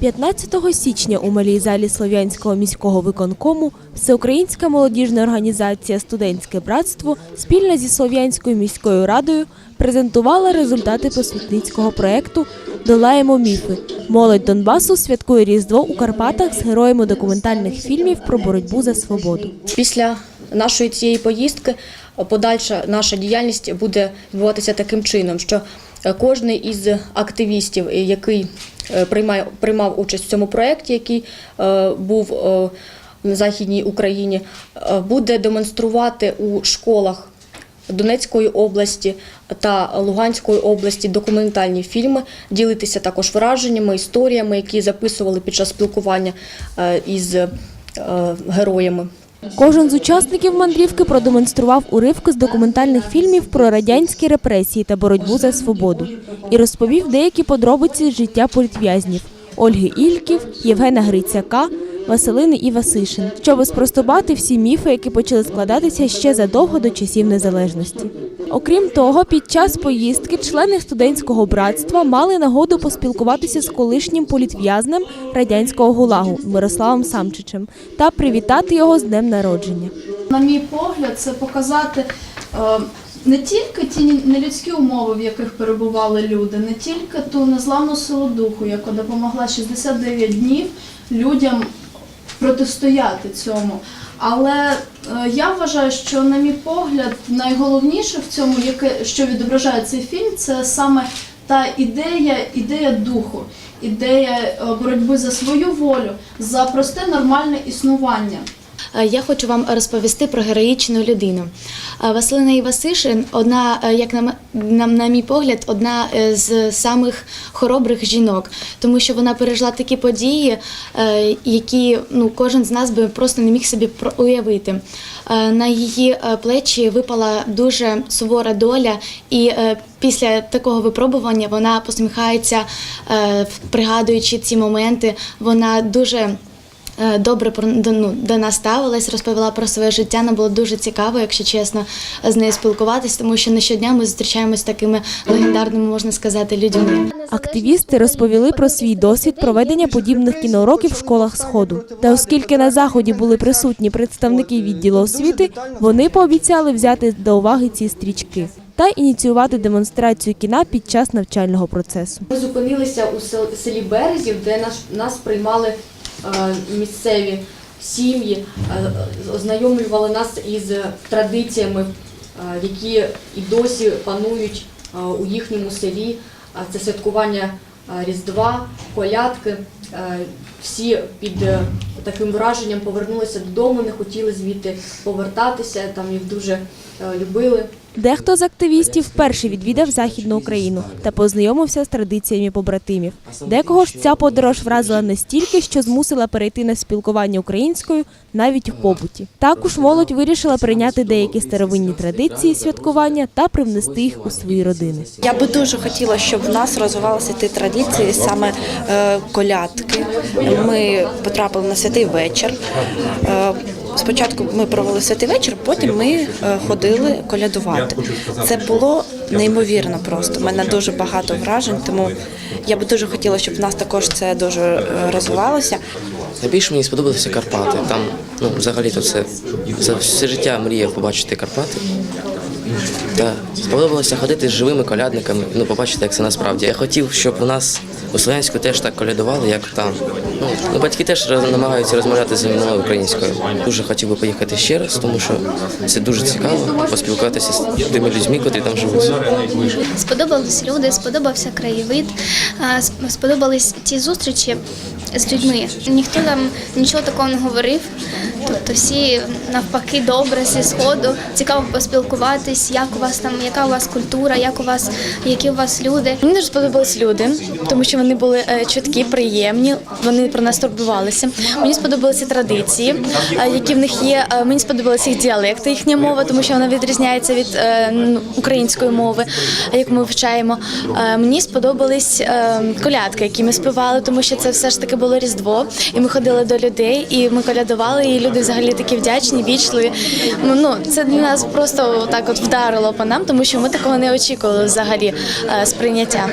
15 січня у малій залі Слов'янського міського виконкому Всеукраїнська молодіжна організація Студентське братство спільно зі Слов'янською міською радою презентувала результати просвітницького проєкту Долаємо міфи. Молодь Донбасу святкує Різдво у Карпатах з героями документальних фільмів про боротьбу за свободу. Після нашої цієї поїздки подальша наша діяльність буде відбуватися таким чином, що е, кожен із активістів, е, який е, приймає, приймав участь в цьому проєкті, який був на Західній Україні, буде демонструвати у школах Донецької області та Луганської області документальні фільми, ділитися також враженнями, історіями, які записували під час спілкування із героями. Кожен з учасників мандрівки продемонстрував уривки з документальних фільмів про радянські репресії та боротьбу за свободу. І розповів деякі подробиці життя політв'язнів Ольги Ільків, Євгена Грицяка, Василини і Васишин, щоб спростувати всі міфи, які почали складатися ще задовго до часів незалежності. Окрім того, під час поїздки члени студентського братства мали нагоду поспілкуватися з колишнім політв'язнем радянського гулагу Мирославом Самчичем та привітати його з днем народження. На мій погляд, це показати е, не тільки ті нелюдські умови, в яких перебували люди, не тільки ту незламну силу духу, яка допомогла 69 днів людям протистояти цьому. Але е, я вважаю, що, на мій погляд, найголовніше в цьому, яке що відображає цей фільм, це саме та ідея, ідея духу, ідея е, боротьби за свою волю, за просте нормальне існування. Е, Я хочу вам розповісти про героїчну людину. Е, Василина Івасишин одна, е, як на, на, на мій погляд, одна з самих хоробрих жінок, тому що вона пережила такі події, які ну, кожен з нас би просто не міг собі уявити. На її плечі випала дуже сувора доля, і після такого випробування вона посміхається, пригадуючи ці моменти. Вона дуже добре про- до, ну, до нас ставилась, розповіла про своє життя. Нам було дуже цікаво, якщо чесно, з нею спілкуватись, тому що не щодня ми зустрічаємось з такими легендарними, можна сказати, людьми. Активісти розповіли про свій досвід проведення подібних кіноуроків в школах Сходу. Та оскільки на заході були присутні представники відділу освіти, вони пообіцяли взяти до уваги ці стрічки та ініціювати демонстрацію кіна під час навчального процесу. Ми зупинилися у сел- селі Березів, де нас, нас приймали е, місцеві сім'ї, е, ознайомлювали нас із традиціями, е, які і досі панують е, у їхньому селі. Це святкування е, Різдва, колядки. Е, Всі під е, таким враженням повернулися додому, не хотіли звідти повертатися, там їх дуже е, любили. Дехто з активістів вперше відвідав Західну Україну та познайомився з традиціями побратимів. Декого ж ця подорож вразила настільки, що змусила перейти на спілкування українською навіть в побуті. Також молодь вирішила прийняти деякі старовинні традиції святкування та привнести їх у свої родини. Я би дуже хотіла, щоб в нас розвивалися ті традиції, саме е, колядки. Ми потрапили на святий вечір. Е, Спочатку ми провели святий вечір, потім ми е, ходили колядувати. Це було неймовірно просто. У мене дуже багато вражень, тому я би дуже хотіла, щоб в нас також це дуже е, розвивалося. Найбільше мені сподобалися Карпати. Там, ну, взагалі-то це за все життя мріяв побачити Карпати. Та сподобалося ходити з живими колядниками, ну, побачити, як це насправді. Я хотів, щоб у нас у Слов'янську теж так колядували, як там. Ну, ну, батьки теж намагаються розмовляти зі мною українською. Дуже хотів би поїхати ще раз, тому що це дуже цікаво поспілкуватися з тими людьми, котрі там живуть. Сподобались люди, сподобався краєвид, сподобались ті зустрічі з людьми. Ніхто там нічого такого не говорив. Тобто всі навпаки добре зі сходу. Цікаво поспілкуватись, як у вас там, яка у вас культура, як у вас, які у вас люди. Мені дуже сподобались люди, тому що вони були е, чуткі, приємні. Вони про нас турбувалися. Мені сподобалися традиції, е, які в них є. Е, Мені сподобалися їх діалекти, їхня мова, тому що вона відрізняється від української мови, яку ми вивчаємо. Мені сподобались колядки, які ми співали, тому що це все ж таки було різдво, і ми ходили до людей, і ми колядували, і люди взагалі такі вдячні, вічливі. Ну це для нас просто так от вдарило по нам, тому що ми такого не очікували взагалі е, сприйняття.